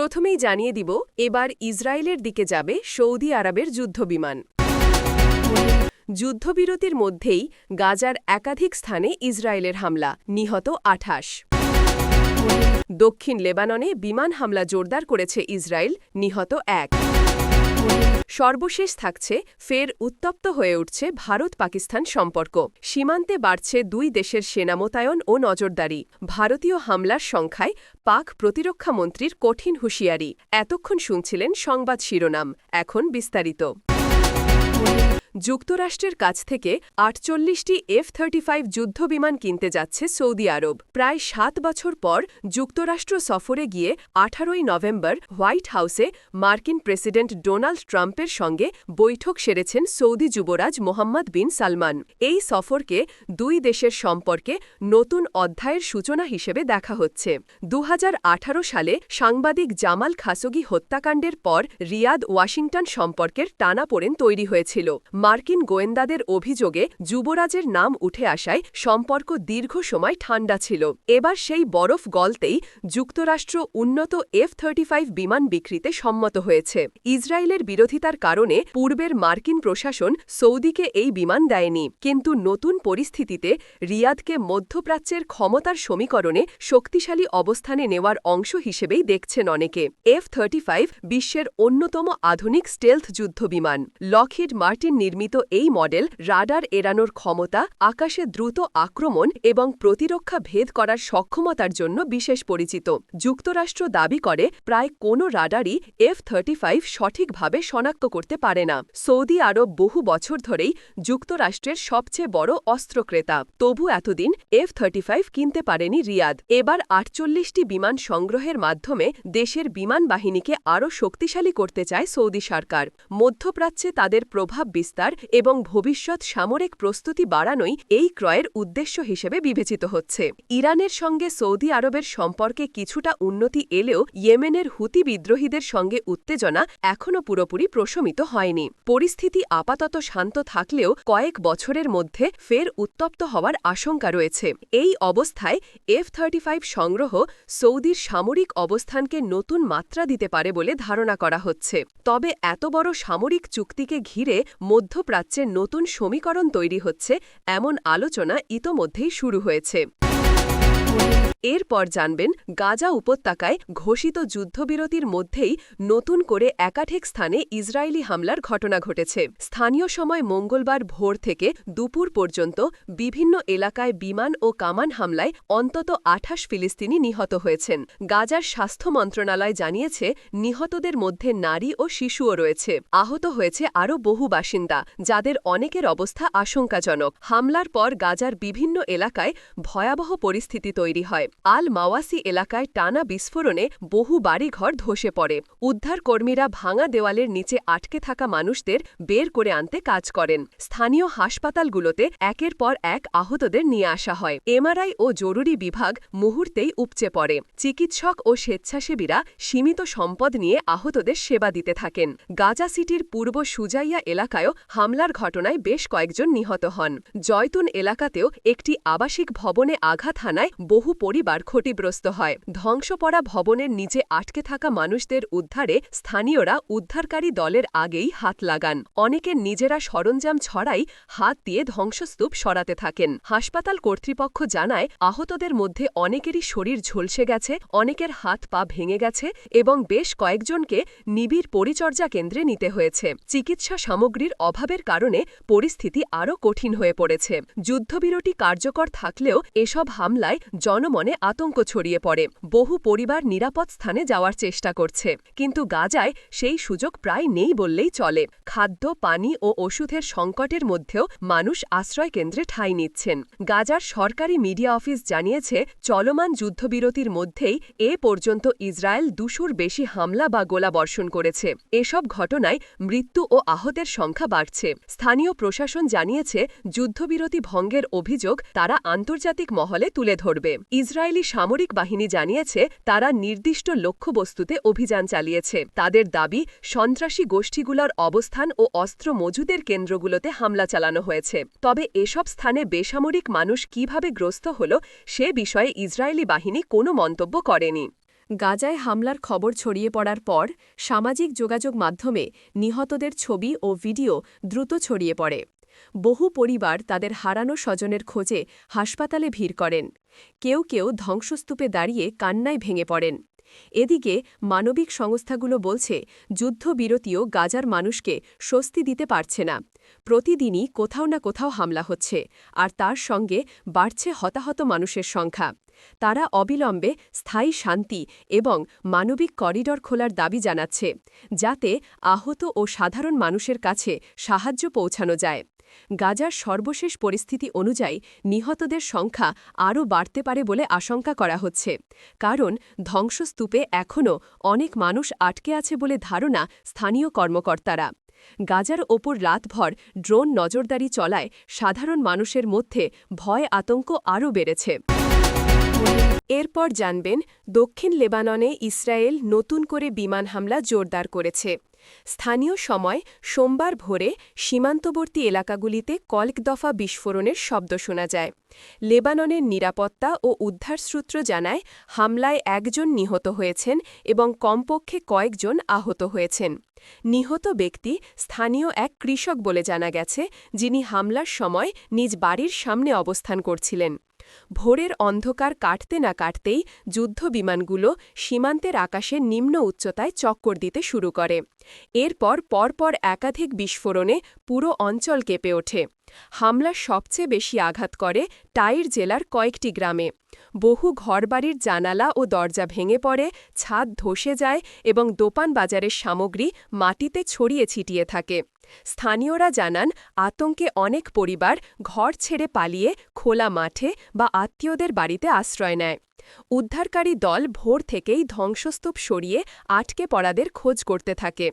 প্রথমেই জানিয়ে দিব, এবার ইসরায়েলের দিকে যাবে সৌদি আরবের যুদ্ধবিমান। যুদ্ধবিরতির মধ্যেই গাজার একাধিক স্থানে ইসরায়েলের হামলা, নিহত আঠাশ। দক্ষিণ লেবাননে বিমান হামলা জোরদার করেছে ইসরায়েল, নিহত এক। সর্বশেষ থাকছে, ফের উত্তপ্ত হয়ে উঠছে ভারত পাকিস্তান সম্পর্ক। সীমান্তে বাড়ছে দুই দেশের সেনা মোতায়ন ও নজরদারি। ভারতীয় হামলার সংখ্যায় পাক প্রতিরক্ষা মন্ত্রীর কঠিন হুঁশিয়ারি। এতক্ষণ শুনছিলেন সংবাদ শিরোনাম। এখন বিস্তারিত। যুক্তরাষ্ট্রের কাছ থেকে আটচল্লিশটি এফ থার্টি ফাইভ যুদ্ধবিমান কিনতে যাচ্ছে সৌদি আরব। প্রায় সাত বছর পর যুক্তরাষ্ট্র সফরে গিয়ে আঠারোই নভেম্বর হোয়াইট হাউসে মার্কিন প্রেসিডেন্ট ডোনাল্ড ট্রাম্পের সঙ্গে বৈঠক সেরেছেন সৌদি যুবরাজ মোহাম্মদ বিন সালমান। এই সফরকে দুই দেশের সম্পর্কে নতুন অধ্যায়ের সূচনা হিসেবে দেখা হচ্ছে। দু হাজার আঠারো সালে সাংবাদিক জামাল খাসোগি হত্যাকাণ্ডের পর রিয়াদ ওয়াশিংটন সম্পর্কের টানাপোড়েন তৈরি হয়েছিল। মার্কিন গোয়েন্দাদের অভিযোগে যুবরাজের নাম উঠে আসায় সম্পর্ক দীর্ঘ সময় ঠান্ডা ছিল। এবার সেই বরফ গলতেই যুক্তরাষ্ট্র উন্নত এফ থার্টি বিমান বিক্রিতে সম্মত হয়েছে। ইসরায়েলের বিরোধিতার কারণে পূর্বের মার্কিন প্রশাসন সৌদিকে এই বিমান দেয়নি, কিন্তু নতুন পরিস্থিতিতে রিয়াদকে মধ্যপ্রাচ্যের ক্ষমতার সমীকরণে শক্তিশালী অবস্থানে নেওয়ার অংশ হিসেবেই দেখছেন অনেকে। এফ থার্টি বিশ্বের অন্যতম আধুনিক স্টেলথ যুদ্ধ বিমান লকহিড মার্টিন নির্মিত এই মডেল রাডার এড়ানোর ক্ষমতা, আকাশে দ্রুত আক্রমণ এবং প্রতিরক্ষা ভেদ করার সক্ষমতার জন্য বিশেষ পরিচিত। যুক্তরাষ্ট্র দাবি করে, প্রায় কোনো রাডারই এফ থার্টি সঠিকভাবে শনাক্ত করতে পারে না। সৌদি আরব বহু বছর ধরেই যুক্তরাষ্ট্রের সবচেয়ে বড় অস্ত্র ক্রেতা তবু এতদিন এফ থার্টি কিনতে পারেনি রিয়াদ। এবার আটচল্লিশটি বিমান সংগ্রহের মাধ্যমে দেশের বিমান বাহিনীকে আরও শক্তিশালী করতে চায় সৌদি সরকার। মধ্যপ্রাচ্যে তাদের প্রভাব বিস্তার এবং ভবিষ্যৎ সামরিক প্রস্তুতি বাড়ানোই এই ক্রয়ের উদ্দেশ্য হিসেবে বিবেচিত হচ্ছে। ইরানের সঙ্গে সৌদি আরবের সম্পর্কে কিছুটা উন্নতি এলেও ইয়েমেনের হুতি বিদ্রোহীদের সঙ্গে উত্তেজনা এখনও পুরোপুরি প্রশমিত হয়নি। পরিস্থিতি আপাতত শান্ত থাকলেও কয়েক বছরের মধ্যে ফের উত্তপ্ত হওয়ার আশঙ্কা রয়েছে। এই অবস্থায় এফ থার্টি সংগ্রহ সৌদির সামরিক অবস্থানকে নতুন মাত্রা দিতে পারে বলে ধারণা করা হচ্ছে। তবে এত বড় সামরিক চুক্তিকে ঘিরে মধ্যপ্রাচ্যে নতুন সমীকরণ তৈরি হচ্ছে এমন আলোচনা ইতোমধ্যেই শুরু হয়েছে। এরপর জানবেন গাজা উপত্যকায় ঘোষিত যুদ্ধবিরতির মধ্যেই নতুন করে একাধিক স্থানে ইসরায়েলি হামলার ঘটনা ঘটেছে। স্থানীয় সময় মঙ্গলবার ভোর থেকে দুপুর পর্যন্ত বিভিন্ন এলাকায় বিমান ও কামান হামলায় অন্তত আঠাশ ফিলিস্তিনি নিহত হয়েছেন। গাজার স্বাস্থ্য মন্ত্রণালয় জানিয়েছে, নিহতদের মধ্যে নারী ও শিশুও রয়েছে। আহত হয়েছে আরও বহু বাসিন্দা, যাদের অনেকের অবস্থা আশঙ্কাজনক। হামলার পর গাজার বিভিন্ন এলাকায় ভয়াবহ পরিস্থিতি তৈরি হয়। আল মাওয়াসি এলাকায় টানা বিস্ফোরণে বহু বাড়িঘর ধসে পড়ে। উদ্ধারকর্মীরা ভাঙা দেওয়ালের নিচে আটকে থাকা মানুষদের বের করে আনতে কাজ করেন। স্থানীয় হাসপাতালগুলোতে একের পর এক আহতদের নিয়ে আসা হয়। এমআরআই ও জরুরি বিভাগ মুহূর্তেই উপচে পড়ে। চিকিৎসক ও স্বেচ্ছাসেবীরা সীমিত সম্পদ নিয়ে আহতদের সেবা দিতে থাকেন। গাজা সিটির পূর্ব সুজাইয়া এলাকায়ও হামলার ঘটনায় বেশ কয়েকজন নিহত হন। জয়তুন এলাকাতেও একটি আবাসিক ভবনে আঘাত হানায় বহু পরিবার ক্ষতিগ্রস্ত হয়। ধ্বংস পড়া ভবনের নিচে আটকে থাকা মানুষদের উদ্ধারে স্থানীয়রা উদ্ধারকারী দলের আগেই হাত লাগান। অনেকের নিজেরা সরঞ্জাম ছড়াই হাত দিয়ে ধ্বংসস্তূপ সরাতে থাকেন। হাসপাতাল কর্তৃপক্ষ জানায়, আহতদের মধ্যে অনেকেরই শরীর ঝলসে গেছে, অনেকের হাত পা ভেঙে গেছে এবং বেশ কয়েকজনকে নিবিড় পরিচর্যা কেন্দ্রে নিতে হয়েছে। চিকিৎসা সামগ্রীর অভাবের কারণে পরিস্থিতি আরও কঠিন হয়ে পড়েছে। যুদ্ধবিরতি কার্যকর থাকলেও এসব হামলায় জনমনে আতঙ্ক ছড়িয়ে পড়ে। বহু পরিবার নিরাপদ স্থানে যাওয়ার চেষ্টা করছে। কিন্তু গাজায় সেই সুযোগ প্রায় নেই বললেই চলে। খাদ্য, পানি ও ওষুধের সংকটের মধ্যেও মানুষ আশ্রয় কেন্দ্রে ঠাঁই নিচ্ছেন। গাজার সরকারি মিডিয়া অফিস জানিয়েছে, চলমান যুদ্ধবিরতির মধ্যেই এ পর্যন্ত ইসরায়েল দুশোর বেশি হামলা বা গোলাবর্ষণ করেছে। এসব ঘটনায় মৃত্যু ও আহতের সংখ্যা বাড়ছে। স্থানীয় প্রশাসন জানিয়েছে, যুদ্ধবিরতি ভঙ্গের অভিযোগ তারা আন্তর্জাতিক মহলে তুলে ধরবে। ইসরায়েলি সামরিক বাহিনী জানিয়েছে, তারা নির্দিষ্ট লক্ষ্যবস্তুতে অভিযান চালিয়েছে। তাদের দাবি, সন্ত্রাসী গোষ্ঠীগুলোর অবস্থান ও অস্ত্র মজুদের কেন্দ্রগুলোতে হামলা চালানো হয়েছে। তবে এসব স্থানে বেসামরিক মানুষ কীভাবে গ্রস্ত হল, সে বিষয়ে ইসরায়েলি বাহিনী কোনো মন্তব্য করেনি। গাজায় হামলার খবর ছড়িয়ে পড়ার পর, সামাজিক যোগাযোগ মাধ্যমে নিহতদের ছবি ও ভিডিও দ্রুত ছড়িয়ে পড়ে। বহু পরিবার তাদের হারানো স্বজনের খোঁজে হাসপাতালে ভিড় করেন। কেউ কেউ ধ্বংসস্তূপে দাঁড়িয়ে কান্নায় ভেঙে পড়েন। এদিকে মানবিক সংস্থাগুলো বলছে, যুদ্ধবিরতিও গাজার মানুষকে স্বস্তি দিতে পারছে না। প্রতিদিনই কোথাও না কোথাও হামলা হচ্ছে, আর তার সঙ্গে বাড়ছে হতাহত মানুষের সংখ্যা। তারা অবিলম্বে স্থায়ী শান্তি এবং মানবিক করিডর খোলার দাবি জানাচ্ছে, যাতে আহত ও সাধারণ মানুষের কাছে সাহায্য পৌঁছানো যায়। গাজার সর্বশেষ পরিস্থিতি অনুযায়ী নিহতদের সংখ্যা আরও বাড়তে পারে বলে আশঙ্কা করা হচ্ছে। কারণ ধ্বংসস্তূপে এখনও অনেক মানুষ আটকে আছে বলে ধারণা স্থানীয় কর্মকর্তারা। গাজার ওপর রাতভর ড্রোন নজরদারি চলায় সাধারণ মানুষের মধ্যে ভয় আতঙ্ক আরও বেড়েছে। এরপর জানবেন, দক্ষিণ লেবাননে ইসরায়েল নতুন করে বিমান হামলা জোরদার করেছে। স্থানীয় সময় সোমবার ভোরে সীমান্তবর্তী এলাকাগুলিতে কয়েক দফা বিস্ফোরণের শব্দ শোনা যায়। লেবাননের নিরাপত্তা ও উদ্ধার সূত্র জানায়, হামলায় একজন নিহত হয়েছেন এবং কমপক্ষে কয়েকজন আহত হয়েছেন। নিহত ব্যক্তি স্থানীয় এক কৃষক বলে জানা গেছে, যিনি হামলার সময় নিজ বাড়ির সামনে অবস্থান করছিলেন। ভোরের অন্ধকার কাটতে না কাটতেই যুদ্ধবিমানগুলো সীমান্তের আকাশে নিম্ন উচ্চতায় চক্কর দিতে শুরু করে। এরপর পরপর একাধিক বিস্ফোরণে পুরো অঞ্চল কেঁপে ওঠে। হামলা সবচেয়ে বেশি আঘাত করে টাইর জেলার কয়েকটি গ্রামে। বহু ঘরবাড়ির জানালা ও দরজা ভেঙে পড়ে, ছাদ ধসে যায় এবং দোপান বাজারের সামগ্রী মাটিতে ছড়িয়ে ছিটিয়ে থাকে। স্থানীয়রা জানান, আতঙ্কে অনেক পরিবার ঘর ছেড়ে পালিয়ে খোলা মাঠে বা আত্মীয়দের বাড়িতে আশ্রয় নেয়। উদ্ধারকারী দল ভোর থেকেই ধ্বংসস্তূপ সরিয়ে আটকে পড়াদের খোঁজ করতে থাকে।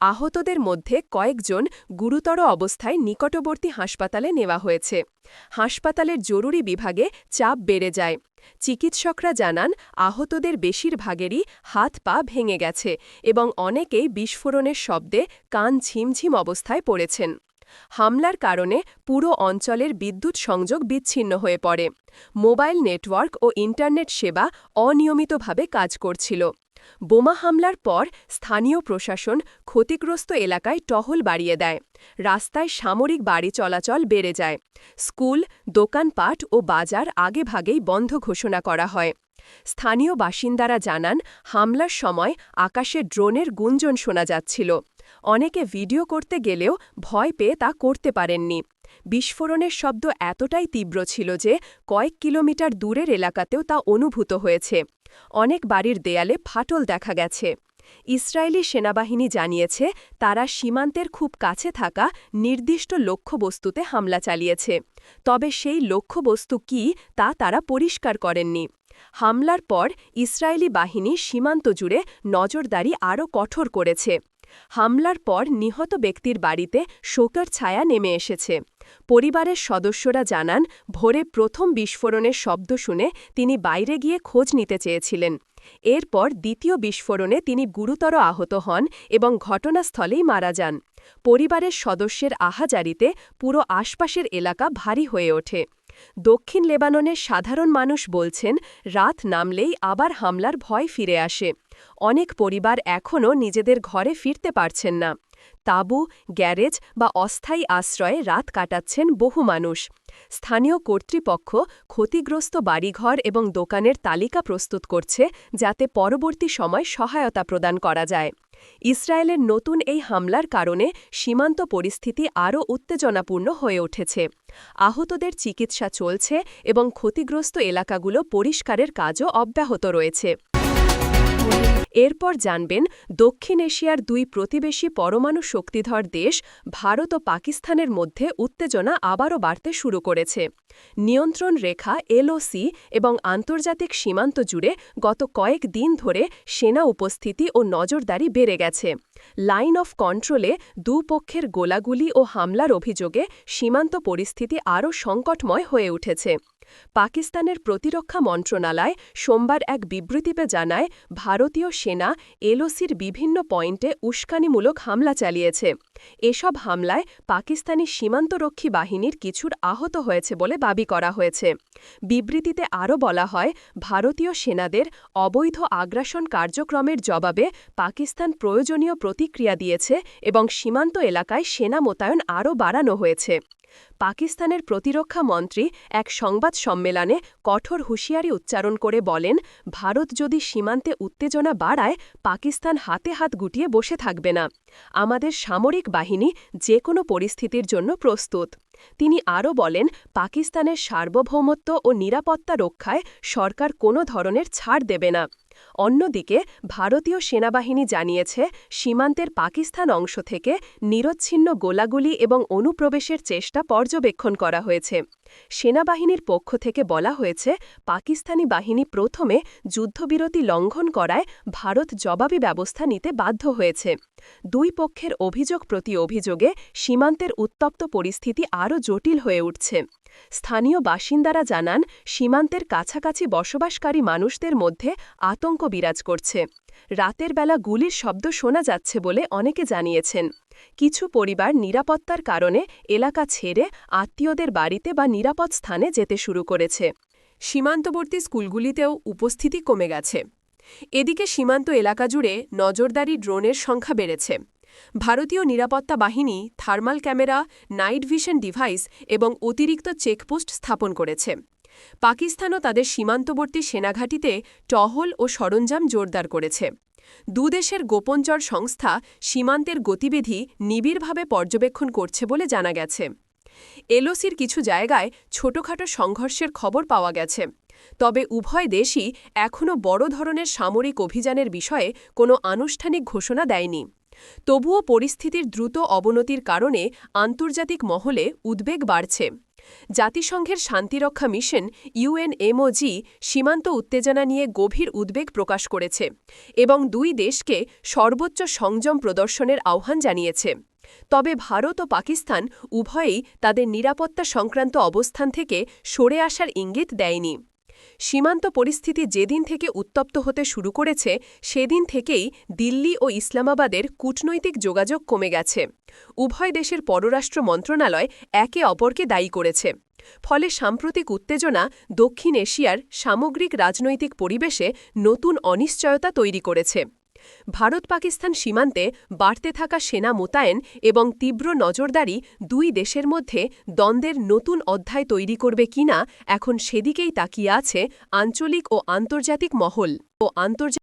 আহতদের মধ্যে কয়েকজন গুরুতর অবস্থায় নিকটবর্তী হাসপাতালে নেওয়া হয়েছে। হাসপাতালের জরুরি বিভাগে চাপ বেড়ে যায়। চিকিৎসকরা জানান, আহতদের বেশিরভাগেরই হাত পা ভেঙে গেছে এবং অনেকেই বিস্ফোরণের শব্দে কান ঝিমঝিম অবস্থায় পড়েছেন। হামলার কারণে পুরো অঞ্চলের বিদ্যুৎ সংযোগ বিচ্ছিন্ন হয়ে পড়ে। মোবাইল নেটওয়ার্ক ও ইন্টারনেট সেবা অনিয়মিতভাবে কাজ করছিল। বোমা হামলার পর স্থানীয় প্রশাসন ক্ষতিগ্রস্ত এলাকায় টহল বাড়িয়ে দেয়। রাস্তায় সামরিক বাড়ি চলাচল বেড়ে যায়। স্কুল, দোকানপাট ও বাজার আগেভাগেই বন্ধ ঘোষণা করা হয়। স্থানীয় বাসিন্দারা জানান, হামলার সময় আকাশে ড্রোনের গুঞ্জন শোনা যাচ্ছিল। অনেকে ভিডিও করতে গেলেও ভয় পেয়ে তা করতে পারেননি। বিস্ফোরণের শব্দ এতটাই তীব্র ছিল যে কয়েক কিলোমিটার দূরের এলাকাতেও তা অনুভূত হয়েছে। অনেক বাড়ির দেয়ালে ফাটল দেখা গেছে। ইসরায়েলি সেনাবাহিনী জানিয়েছে, তারা সীমান্তের খুব কাছে থাকা নির্দিষ্ট লক্ষ্যবস্তুতে হামলা চালিয়েছে। তবে সেই লক্ষ্যবস্তু কি, তা তারা পরিষ্কার করেননি। হামলার পর ইসরায়েলি বাহিনী সীমান্ত জুড়ে নজরদারি আরও কঠোর করেছে। হামলার পর নিহত ব্যক্তির বাড়িতে শোকার ছায়া নেমে এসেছে। পরিবারের সদস্যরা জানান, ভোরে প্রথম বিস্ফোরণের শব্দ শুনে তিনি বাইরে গিয়ে খোঁজ নিতে চেয়েছিলেন। এরপর দ্বিতীয় বিস্ফোরণে তিনি গুরুতর আহত হন এবং ঘটনাস্থলেই মারা যান। পরিবারের সদস্যের আহাজারিতে পুরো আশপাশের এলাকা ভারী হয়ে ওঠে। দক্ষিণ লেবাননের সাধারণ মানুষ বলছেন, রাত নামলেই আবার হামলার ভয় ফিরে আসে। অনেক পরিবার এখনও নিজেদের ঘরে ফিরতে পারছেন না। তাঁবু, গ্যারেজ বা অস্থায়ী আশ্রয়ে রাত কাটাচ্ছেন বহু মানুষ। স্থানীয় কর্তৃপক্ষ ক্ষতিগ্রস্ত বাড়িঘর এবং দোকানের তালিকা প্রস্তুত করছে যাতে পরবর্তী সময় সহায়তা প্রদান করা যায়। ইসরায়েলের নতুন এই হামলার কারণে সীমান্ত পরিস্থিতি আরও উত্তেজনাপূর্ণ হয়ে উঠেছে। আহতদের চিকিৎসা চলছে এবং ক্ষতিগ্রস্ত এলাকাগুলো পরিষ্কারের কাজও অব্যাহত রয়েছে। এরপর জানবেন, দক্ষিণ এশিয়ার দুই প্রতিবেশী পরমাণু শক্তিধর দেশ ভারত ও পাকিস্তানের মধ্যে উত্তেজনা আবারও বাড়তে শুরু করেছে। নিয়ন্ত্রণ রেখা এলওসি এবং আন্তর্জাতিক সীমান্ত জুড়ে গত কয়েক দিন ধরে সেনা উপস্থিতি ও নজরদারি বেড়ে গেছে। লাইন অফ কন্ট্রোলে দুপক্ষের গোলাগুলি ও হামলার অভিযোগে সীমান্ত পরিস্থিতি আরও সংকটময় হয়ে উঠেছে। পাকিস্তানের প্রতিরক্ষা মন্ত্রণালয় সোমবার এক বিবৃতিতে জানায়, ভারতীয় সেনা এলওসির বিভিন্ন পয়েন্টে উস্কানিমূলক হামলা চালিয়েছে। এসব হামলায় পাকিস্তানি সীমান্তরক্ষী বাহিনীর কিছুর আহত হয়েছে বলে দাবি করা হয়েছে। বিবৃতিতে আরও বলা হয়, ভারতীয় সেনাদের অবৈধ আগ্রাসন কার্যক্রমের জবাবে পাকিস্তান প্রয়োজনীয় প্রতিক্রিয়া দিয়েছে এবং সীমান্ত এলাকায় সেনা মোতায়েন আরও বাড়ানো হয়েছে। পাকিস্তানের প্রতিরক্ষা মন্ত্রী এক সংবাদ সম্মেলনে কঠোর হুঁশিয়ারি উচ্চারণ করে বলেন, ভারত যদি সীমান্তে উত্তেজনা বাড়ায়, পাকিস্তান হাতে হাত গুটিয়ে বসে থাকবে না। আমাদের সামরিক বাহিনী যে কোনো পরিস্থিতির জন্য প্রস্তুত। তিনি আরও বলেন, পাকিস্তানের সার্বভৌমত্ব ও নিরাপত্তা রক্ষায় সরকার কোনো ধরনের ছাড় দেবে না। অন্যদিকে, ভারতীয় সেনাবাহিনী জানিয়েছে, সীমান্তের পাকিস্তান অংশ থেকে নিরচ্ছিন্ন গোলাগুলি এবং অনুপ্রবেশের চেষ্টা পর্যবেক্ষণ করা হয়েছে। সেনাবাহিনীর পক্ষ থেকে বলা হয়েছে, পাকিস্তানি বাহিনী প্রথমে যুদ্ধবিরতি লঙ্ঘন করায় ভারত জবাবি ব্যবস্থা নিতে বাধ্য হয়েছে। দুই পক্ষের অভিযোগ প্রতি অভিযোগে সীমান্তের উত্তপ্ত পরিস্থিতি আরও জটিল হয়ে উঠছে। স্থানীয় বাসিন্দারা জানান, সীমান্তের কাছাকাছি বসবাসকারী মানুষদের মধ্যে আতঙ্ক বিরাজ করছে। রাতের বেলা গুলির শব্দ শোনা যাচ্ছে বলে অনেকে জানিয়েছেন। কিছু পরিবার নিরাপত্তার কারণে এলাকা ছেড়ে আত্মীয়দের বাড়িতে বা নিরাপদ স্থানে যেতে শুরু করেছে। সীমান্তবর্তী স্কুলগুলিতেও উপস্থিতি কমে গেছে। এদিকে সীমান্ত এলাকা জুড়ে নজরদারি ড্রোনের সংখ্যা বেড়েছে। ভারতীয় নিরাপত্তা বাহিনী thermal camera, night vision device এবং অতিরিক্ত চেকপোস্ট স্থাপন করেছে। পাকিস্তানও তাদের সীমান্তবর্তী সেনাঘাঁটিতে টহল ও সরঞ্জাম জোরদার করেছে। দুদেশের গোপনচর সংস্থা সীমান্তের গতিবিধি নিবিড়ভাবে পর্যবেক্ষণ করছে বলে জানা গেছে। এলওসির কিছু জায়গায় ছোটখাটো সংঘর্ষের খবর পাওয়া গেছে। তবে উভয় দেশই এখনও বড় ধরনের সামরিক অভিযানের বিষয়ে কোনো আনুষ্ঠানিক ঘোষণা দেয়নি। তবুও পরিস্থিতির দ্রুত অবনতির কারণে আন্তর্জাতিক মহলে উদ্বেগ বাড়ছে। জাতিসংঘের শান্তিরক্ষা মিশন ইউএনএমওজি সীমান্ত উত্তেজনা নিয়ে গভীর উদ্বেগ প্রকাশ করেছে এবং দুই দেশকে সর্বোচ্চ সংযম প্রদর্শনের আহ্বান জানিয়েছে। তবে ভারত ও পাকিস্তান উভয়েই তাদের নিরাপত্তা সংক্রান্ত অবস্থান থেকে সরে আসার ইঙ্গিত দেয়নি। সীমান্ত পরিস্থিতি যেদিন থেকে উত্তপ্ত হতে শুরু করেছে, সেদিন থেকেই দিল্লি ও ইসলামাবাদের কূটনৈতিক যোগাযোগ কমে গেছে। উভয় দেশের পররাষ্ট্র মন্ত্রণালয় একে অপরকে দায়ী করেছে। ফলে সাম্প্রতিক উত্তেজনা দক্ষিণ এশিয়ার সামগ্রিক রাজনৈতিক পরিবেশে নতুন অনিশ্চয়তা তৈরি করেছে। ভারত পাকিস্তান সীমান্তে বাড়তে থাকা সেনা মোতায়েন এবং তীব্র নজরদারি দুই দেশের মধ্যে দ্বন্দ্বের নতুন অধ্যায় তৈরি করবে কিনা এখন সেদিকেই তাকিয়ে আছে আঞ্চলিক ও আন্তর্জাতিক মহল ও আন্তর্জাতিক